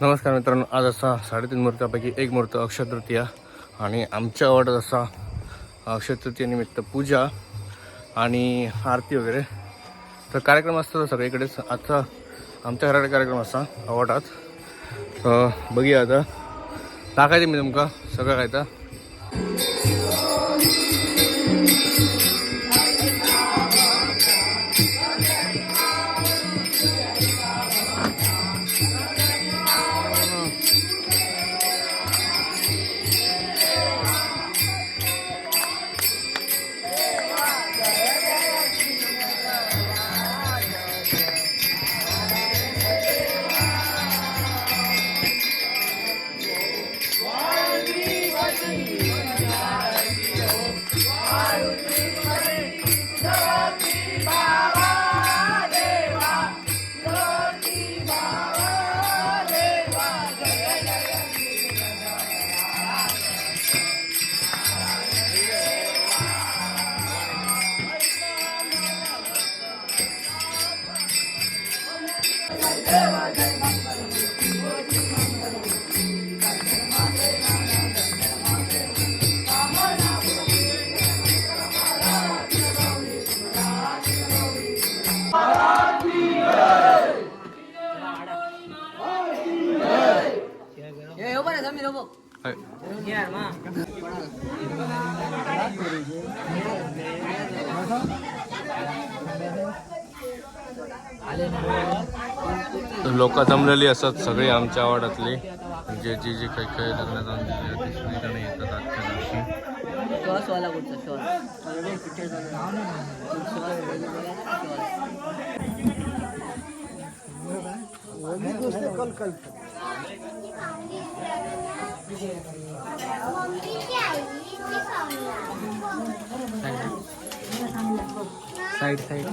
नमस्कार मित्रांनो आज असा साडेतीन मूर्त्यापैकी एक मूर्त अक्षय तृतीया आणि आमच्या वाटत असा अक्षय तृतीयानिमित्त पूजा आणि आरती वगैरे. तर कार्यक्रम असतो सगळीकडेच आजचा आमच्या घराकडे कार्यक्रम असा अवटात बघूया आता. दाखायचे मी तुमका सगळं काय तर. लोक जमलेली असतात सगळी आमच्या आवडातले. जे जे जे काही काही लग्नात जाऊन दिले ते सगळेजण येतात आजच्या दिवशी. Side side.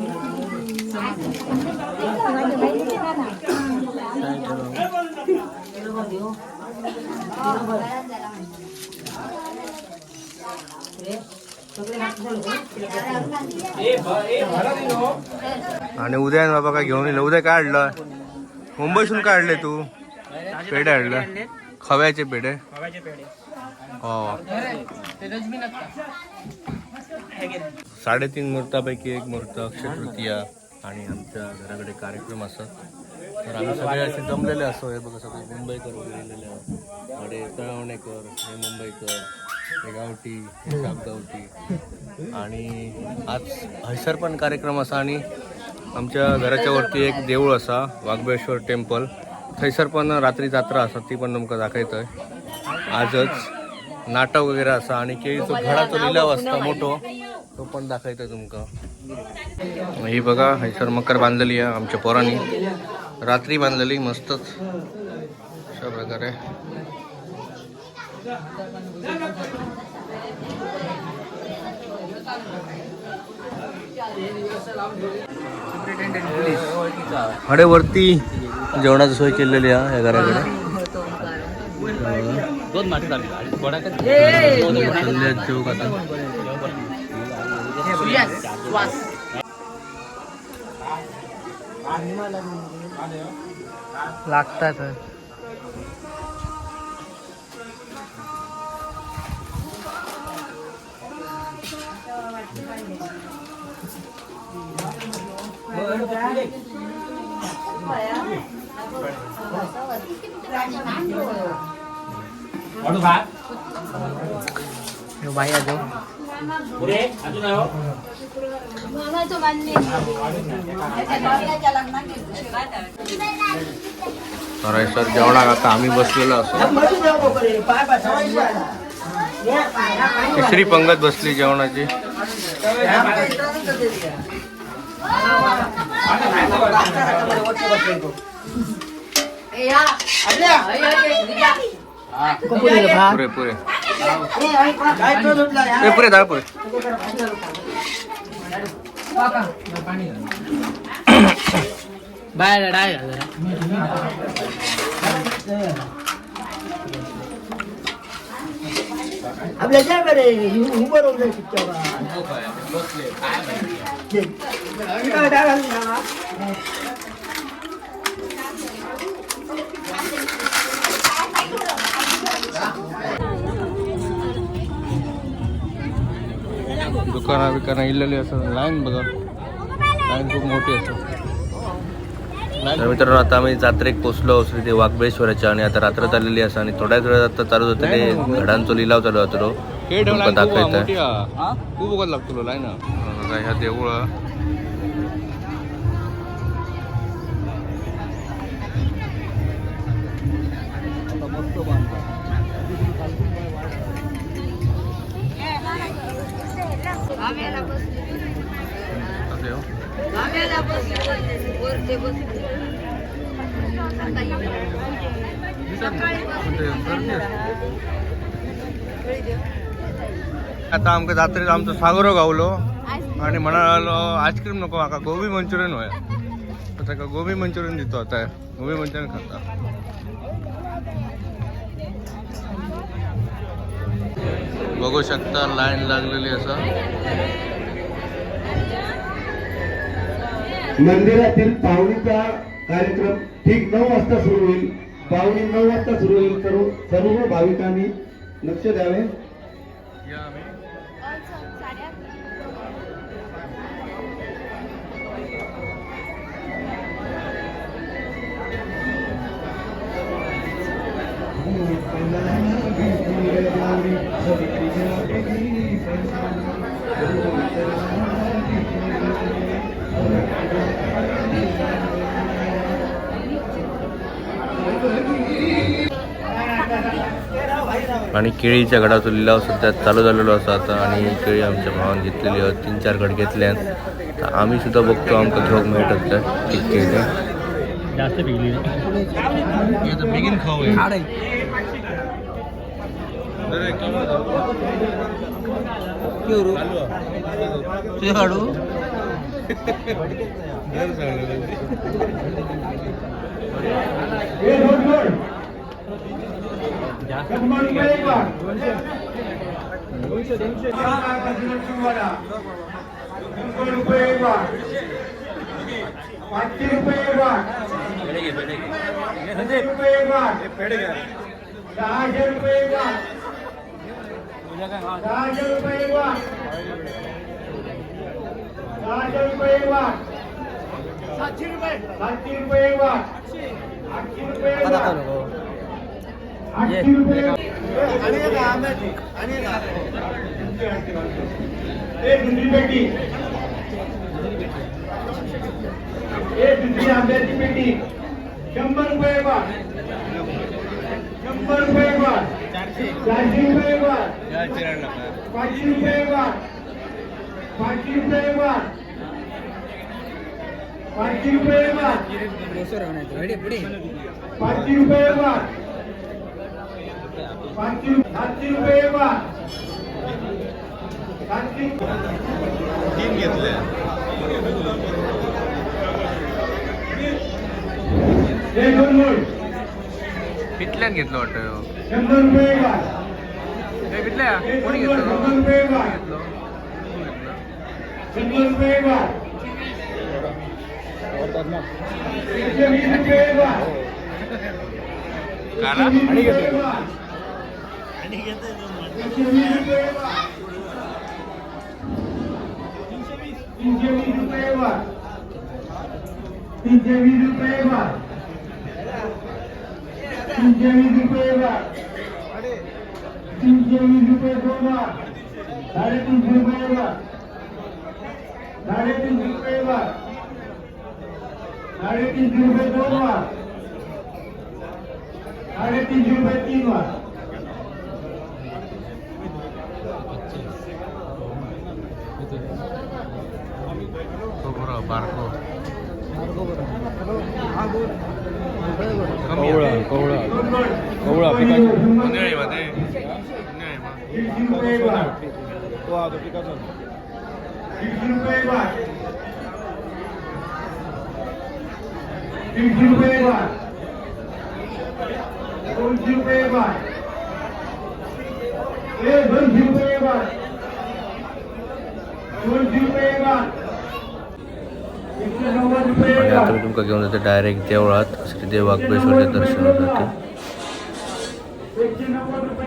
आणि उद्या आहे ना बाबा काय घेऊन येईल उद्या काय आणलं? मुंबईतून काय आणले तू? पेढे आणलं. खव्याचे पेढे. हो. साडेतीन मुहूर्तापैकी एक मुहूर्त अक्षय तृतीया आणि आमच्या घराकडे कार्यक्रम असतात. तर आम्ही सगळे असे जमलेले असतो हे बघा सगळे मुंबईकर वगैरे गेलेले आहोत. तळवणेकर हे मुंबईकर हे गावठी हे सापगावठी आणि आज हयसर पण कार्यक्रम असा आणि आमच्या घराच्या वरती एक देऊळ असा वाघबेश्वर टेम्पल. थंयसर पण रात्री जात्रा असा ती पण तुमका दाखयतोय आजच नाटक वगैरे असा आणि केळीचो घडाचो लिलाव असता मोठो. तो पण दाखयतोय तुमका. ही बघा हैसर मकर बांधलेली आहे आमच्या पोरांनी. रात्री बांधलेली मस्तच. अशा प्रकारे. अडे वरती जेवणाची सोय केलेली आहे या घराकडे. दोन जेवू आता. लागतात. बाया जो मामाचं मान्य तर हैसर जेवणाक आता आम्ही बसलेलो असो तिसरी पंगत बसली जेवणाची. पुरे पुरे ए, पुरे डाळ पुरे बाया डाय जरा आपल्या काय बरे उभं राहून जाईल पिक्चर काय डाळ घालून दुकानं बिकानं इलेली असं लाईन बघा. लाईन खूप मोठी असते. तर मित्रांनो आता आम्ही जात्रेक पोचलो श्री ते वाघबळेश्वराच्या आणि आता रात्र चाललेली असा आणि थोड्याच वेळात आता चालू होते ते घडांचो लिलाव चालू होतो आहे. खूप बघत लागतो लाईन. ह्या देऊळ देव आता आमका जात्रेत आमचो सागरो गावलो आणि म्हणालो आईस्क्रीम नको माका गोबी मंचुरियन होय. ताका गोबी मंचुरियन दितो आता गोबी मंचुरियन खाता. बघू शकता लाईन लागलेली असं. मंदिरातील पावणीचा कार्यक्रम ठीक नऊ वाजता सुरू होईल. पावणी नऊ वाजता सुरू होईल. सर्व सर्व भाविकांनी लक्ष द्यावे. आणि केळीच्या गडाचा लिलाव सध्या चालू झालेलो असा आता आणि केळी आमच्या भावान घेतलेली आहेत. तीन चार गड घेतले आहेत. तर आम्ही सुद्धा बघतो आमका घेऊक मिळत काय ठीक केळी. जास्त पिकली बेगीन खाऊ तुझे काढू रुपये पाचशे रुपये रुपये सहाशे रुपये रुपये वाट. सहाशे रुपये एक वाट. सातशे रुपये. सातशे रुपये एक वाट. आठशे रुपये एक वाट. आठशे रुपये एक दुसरी पेटी. एक दुसरी आंब्याची पेटी. शंभर रुपये वाट. शंभर रुपये वाट. चारशे रुपये वाट पाचशे रुपये वाट पाचशे रुपये वाट पाचशे रुपये वाट पाचशे रुपये वाट पाचशे सातशे रुपये वाट सातशे तीन घेतले हे दोन पिटल्यान घेतलं वाटतं शंभर रुपये वाट हे पिटल्या हे कोणी दोन नोट शंभर रुपये वाट शंभर रुपये वाट एकशे वीस रुपये वाट काला एकशे वीस रुपये वाट. एकशे वीस रुपये वाट. तीनशे वीस रुपये वाट तीनशे वीस रुपये वाट तीनशे वीस रुपये वाट तीनशे वीस रुपये दोन वाट साडेतीनशे रुपये वाट साडेतीनशे रुपये वाट साडेतीनशे रुपये दोन वाट साडेतीनशे रुपये तीन वाट तो बरं बारको कमी आहे. दोन वाट. कवळा शंभर. उन्हाळ्यामध्ये उन्हाळ्यामध्ये दीडशे रुपये वाट दीडशे रुपये वाट दीडशे रुपये वाट दोनशे रुपये वाट ए दोनशे रुपये वाट दोनशे रुपये वाट एकशे नव्वद रुपये आणि आता वाट मी तुमका घेऊन जाते डायरेक्ट देवळात. श्रीदेव वाघबेश्वरच्या दर्शनासाठी एकशे रुपये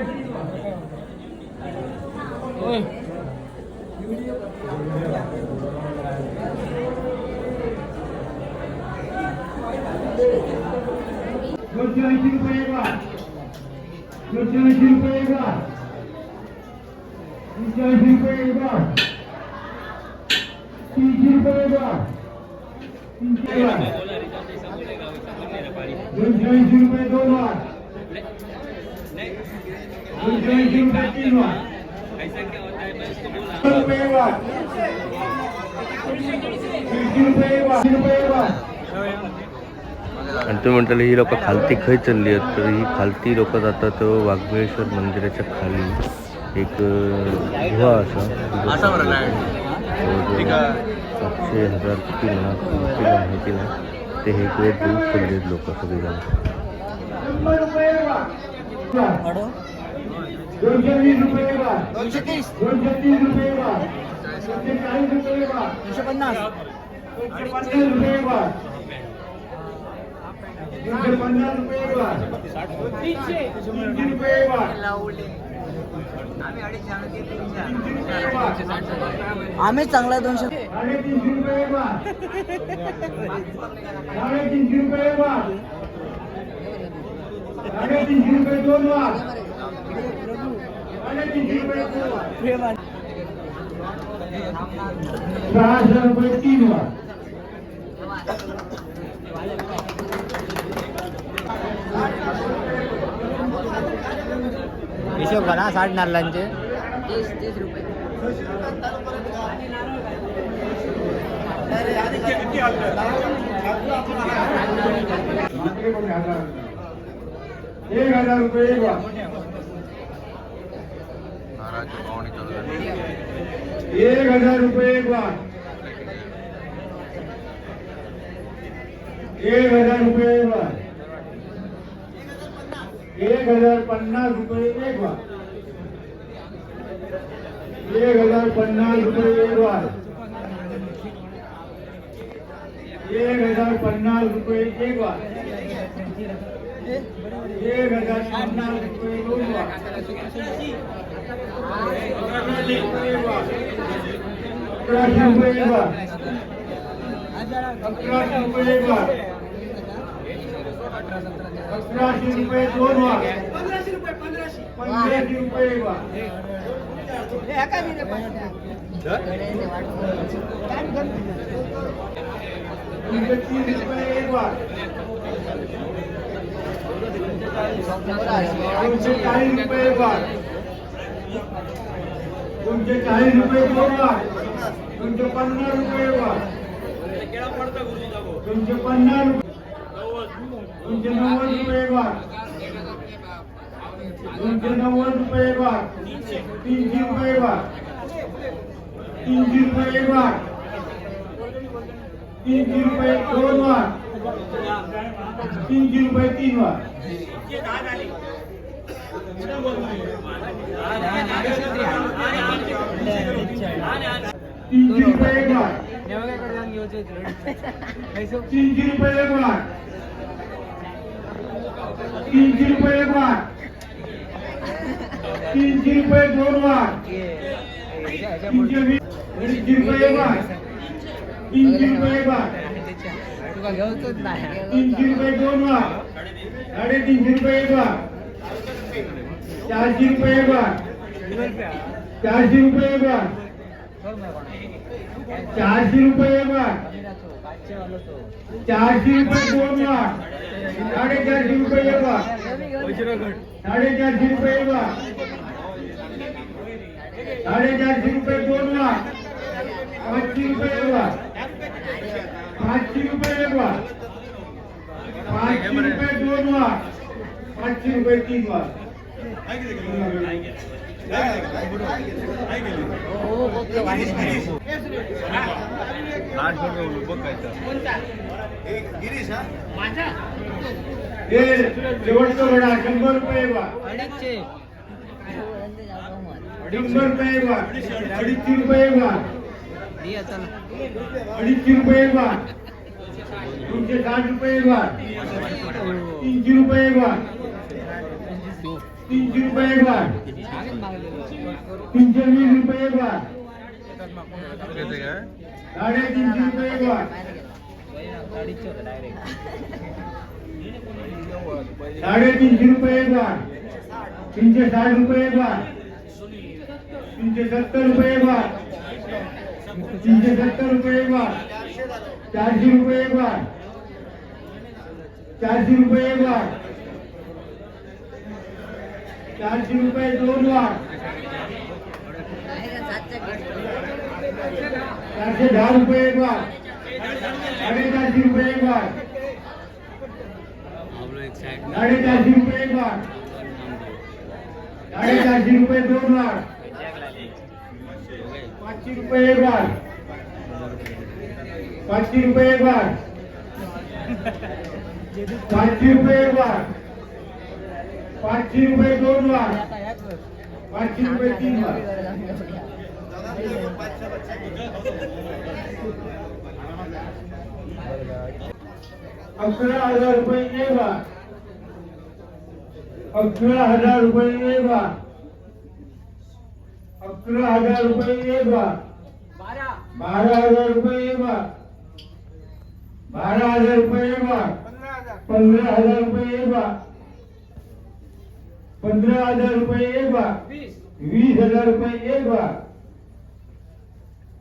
ऐंशी रुपये ऐंशी रुपये तीनशे रुपये एक वाट तीनशे रुपये एक वाट तीनशे वाट दोनशे ऐंशी रुपये दोन वाट दोनशे ऐंशी रुपये तीन वाट रुपये एक वाट तीनशे रुपये एक वाट तीनशे रुपये एक वाट आणि तुम्ही म्हटलं ही लोक खालती खय चालली आहेत? तर ही खालती लोक जातात वाघबळेश्वर मंदिराच्या खाली. एक गुहा असा. जवळजवळ सातशे हजार किती म्हणा किती माहिती नाही ते हे इकडे दूर चालले आहेत लोक सगळेजण शंभर रुपये एक वाट दोनशे वीस रुपये एक वाट दोनशे तीस। दोनशे तीस रुपये एक वाट दोनशे चाळीस रुपये एक वाट दोनशे पन्नास दोनशे पन्नास रुपये एक वाट दोनशे पन्नास रुपये एक वाट तीनशे रुपये आम्ही चांगला दोनशे साडेतीनशे रुपये एक वाट साडेतीनशे रुपये एक वाट साडेतीनशे रुपये दोन वाट साडेतीनशे रुपये दोन वाट सहाशे रुपये तीन वाट हिशोब करा साठ नारळांचे. एक हजार रुपये एक वाट. एक हजार रुपये एक वाट. एक हजार रुपये एक वाट. एक हजार पन्नास रुपये एक वार. एक हजार पन्नास रुपये एक वार. एक हजार पन्नास रुपये एक वार. एक हजार पन्नास रुपये दोन वार. अकराशे रुपये एक वार. अकराशे रुपये एक वार. अकराशे रुपये एक वाट अकराशे रुपये दोन वाट पंधराशे रुपये तीनशे तीस रुपये एक वाट दोनशे चाळीस रुपये एक वाट दोनशे चाळीस रुपये दोन वाट दोनशे पन्नास रुपये वाट दोनशे पन्नास रुपये दोनशे नव्वद रुपये एक वाट दोनशे नव्वद रुपये एक वाट तीनशे रुपये एक वाट तीनशे रुपये एक वाट तीनशे रुपये दोन वाट तीनशे रुपये तीन वाट तीनशे रुपये एक वाट तीनशे रुपये एक वाट तीनशे रुपये एक वाट तीनशे रुपये दोन वाट तीनशे वीस तीनशे रुपये एक वाट तीनशे रुपये एक वाट तीनशे रुपये दोन वाट साडेतीनशे रुपये एक वाट चारशे रुपये एक वाट चारशे रुपये एक वाट चारशे रुपये एक वाट चारशे रुपये दोन वाट साडेचारशे रुपये एक वाट साडेचारशे रुपये एक वाट साडेचारशे रुपये दोन वाट पाचशे रुपये एक वाट पाचशे रुपये एक वाट पाचशे रुपये दोन वाट पाचशे रुपये तीन वाट हे? हे शेवटचं म्हणा शंभर रुपये बा शंभर रुपये बा अडीचशे रुपये बा अडीचशे रुपये बा दोनशे साठ रुपये बा तीनशे रुपये बा तीनशे रुपये बा तीनशे वीस रुपये बा साडेतीनशे रुपये बा साडेतीनशे रुपये एक वाट तीनशे साठ रुपये एक वाट तीनशे सत्तर रुपये एक वाट तीनशे सत्तर रुपये एक वाट चारशे रुपये एक वाट चारशे रुपये एक वाट चारशे रुपये दोन वाट चारशे दहा रुपये एक वाट साडेचारशे रुपये एक वाट साडे चारशे रुपये एक वाट साडेचारशे रुपये दोन वाट पाचशे रुपये एक वाट पाचशे रुपये एक वाट पाचशे रुपये एक वाट पाचशे रुपये दोन वाट पाचशे रुपये तीन वाट अकरा हजार रुपये एक वाट अकरा हजार रुपये एक वाट अकरा हजार रुपये एक वाट बारा हजार रुपये एक वाट बारा हजार रुपये एक वाट पंधरा हजार रुपये एक वाट पंधरा हजार रुपये एक वाट वीस हजार रुपये एक वाट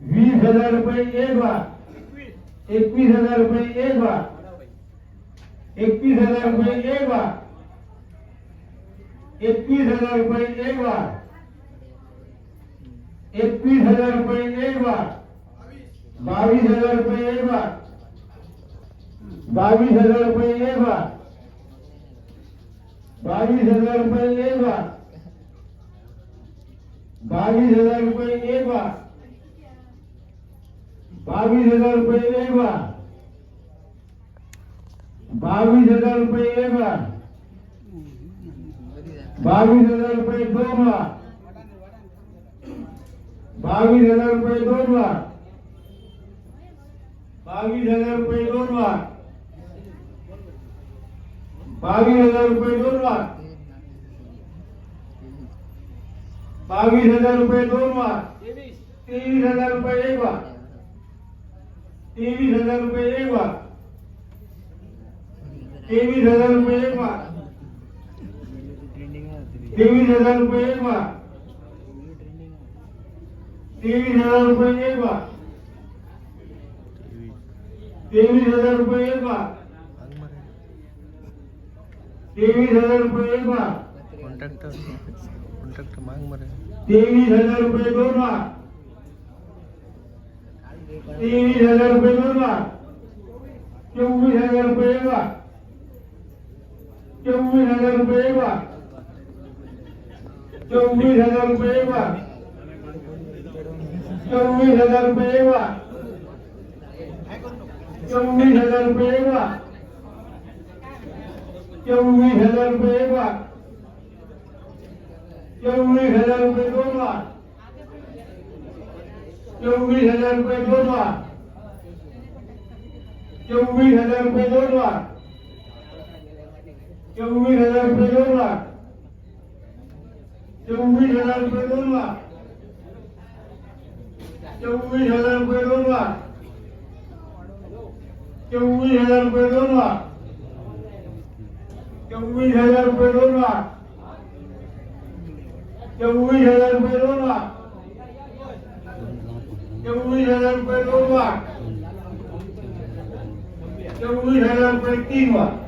वीस हजार रुपये एक वाट एकवीस हजार रुपये एक वाट एकवीस हजार रुपये एक वाट एकवीस हजार रुपये एक बार एकवीस हजार रुपये एक बार बावीस हजार रुपये एक बार बावीस हजार रुपये एक बार बावीस हजार रुपये एक बार बावीस हजार रुपये एक बार बावीस हजार रुपये एक बार बावीस हजार रुपये एक बार बावीस हजार रुपये दोन लाख. बावीस हजार रुपये दोन लाख. बावीस हजार रुपये दोन लाख. बावीस हजार रुपये दोन लाख. बावीस हजार रुपये दोन लाख. तेवीस हजार रुपये एक लाख. तेवीस हजार रुपये एक लाख. तेवीस हजार रुपये एक लाख. तेवीस हजार रुपये एक वाट तेवीस हजार रुपये एक वाट तेवीस हजार रुपये एक वाट तेवीस हजार रुपये एक वाट कॉन्टॅक्ट कॉन्टॅक्ट माग मरे. तेवीस हजार रुपये दोन वाट तेवीस हजार रुपये दोन वाट चोवीस हजार रुपये एक वाट चोवीस हजार रुपये एक वाट चोवीस हजार रुपये एक वाट चोवीस हजार रुपये एक वाट चोवीस हजार रुपये एक वाट चोवीस हजार रुपये एक वाट चोवीस हजार रुपये दोन वाट चोवीस हजार रुपये दोन वाट चोवीस हजार रुपये दोन वाट चोवीस हजार रुपये दोन वाट चोवीस हजार रुपये दोन वाट चोवीस हजार रुपये दोन वाट चोवीस हजार रुपये दोन वाट चोवीस हजार रुपये दोन वाट चोवीस हजार रुपये दोन वाट चोवीस हजार रुपये दोन वाट चोवीस हजार रुपये तीन वाट